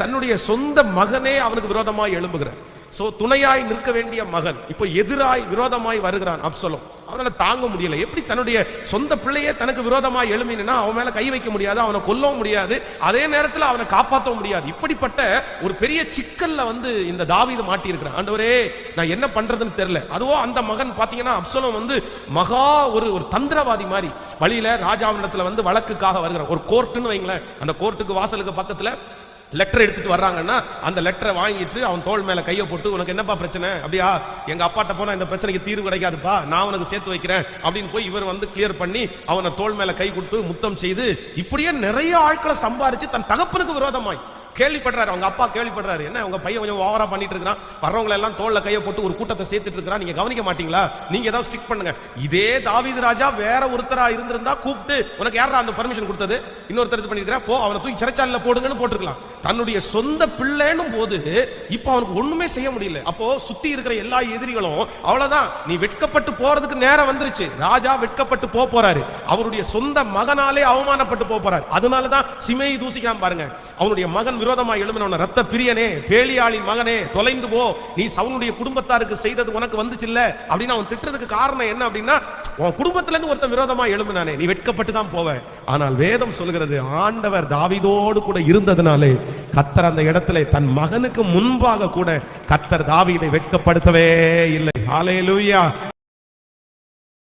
தன்னுடைய சொந்த மகனே அவனுக்கு விரோதமாய் எழும்புகிறார். சோ துணையாய் நிற்க வேண்டிய மகன் இப்போ எதிராய் விரோதமாய் வருகிறான் அப்சலம். அவனால தாங்க முடியல. எப்படி தன்னுடைய சொந்த பிள்ளையே தனக்கு விரோதமாய் எழுமினா அவன் மேல கை வைக்க முடியாது அவனை கொல்லவும் முடியாது அதே நேரத்தில் அவனை காப்பாற்றவும் முடியாது. இப்படிப்பட்ட ஒரு பெரிய சிக்கல்ல வந்து இந்த தாவீது மாட்டி இருக்கிறான் ஆண்டவரே நான் என்ன பண்றதுன்னு தெரியல. அதுவோ அந்த மகன் பாத்தீங்கன்னா அப்சலம் வந்து மகா ஒரு ஒரு தந்திரவாதி மாதிரி வழியில ராஜாவினத்துல வந்து வழக்குக்காக வருகிறான். ஒரு கோர்ட்டுன்னு வைங்களேன். அந்த கோர்ட்டுக்கு வாசலுக்கு பக்கத்துல லெட்டர் எடுத்துட்டு வர்றாங்கன்னா அந்த லெட்டரை வாங்கிட்டு அவன் தோள் மேல கையை போட்டு உனக்கு என்னப்பா பிரச்சனை? அப்படியா? எங்க அப்பாட்ட போனா இந்த பிரச்சனைக்கு தீர்வு கிடைக்காதுப்பா. நான் உனக்கு சேர்த்து வைக்கிறேன். அப்படின்னு போய் இவர் வந்து கிளியர் பண்ணி அவனை தோள் மேல கை கொடுத்து முத்தம் செய்து இப்படியே நிறைய ஆட்களை சம்பாரிச்சு தன் தகப்பனுக்கு விரோதமாய் கேள்விப்படுறாரு. அவங்க அப்பா கேள்விப்படுறாரு. என்ன உங்க பையன் கொஞ்சம் ஓவரா பண்ணிட்டு இருக்கான் வர்றவங்க எல்லாம் தோல்ல கையை போட்டு ஒரு கூட்டத்தை சேர்த்துட்டு இருக்கிறான். நீங்க கவனிக்க மாட்டீங்களா? நீங்க ஏதாவது ஸ்டிக் பண்ணுங்க. இதே தாவீது ராஜா வேற ஒருத்தரா இருந்திருந்தா கூப்பிட்டு உனக்கு யாரா அந்த பர்மிஷன் கொடுத்தது? இன்னொருத்தர் இது பண்ணிருக்கிறா போ அவனை தூக்கி சிறைச்சாலையில போடுங்கன்னு போட்டுருக்கலாம். தன்னுடைய சொந்த பிள்ளைன்னு போது இப்போ அவனுக்கு ஒண்ணுமே செய்ய முடியல. அப்போ சுத்தி இருக்கிற எல்லா எதிரிகளும் அவ்வளவுதான். நீ வெட்கப்பட்டு போறதுக்கு நேரம் வந்துருச்சு. ராஜா வெட்கப்பட்டு போக போறாரு. அவருடைய சொந்த மகனாலே அவமானப்பட்டு போக போறாரு. அதனாலதான் சிமையை தூசிக்கலாம் பாருங்க. அவனுடைய மகன் விரோதமா எழும்பினவன ரத்த பிரியனே பேலியாளின் மகனே தொலைந்து போ. நீ சவுனுடைய குடும்பத்தாருக்கு செய்தது உனக்கு வந்துச்சு இல்ல அப்படின்னு அவன் திட்டுறதுக்கு காரணம் என்ன அப்படின்னா உன் குடும்பத்துல இருந்து ஒருத்தன் விரோதமா எழும்பினானே நீ வெட்கப்பட்டு தான் போவ. ஆனால் வேதம் சொல்கிறது ஆண்டவர் தாவீதோடு கூட இருந்ததுனாலே கத்தர் அந்த இடத்துல தன் மகனுக்கு முன்பாக கூட கத்தர் தாவீதை வெட்கப்படுத்தவே இல்லை. ஆலையிலூயா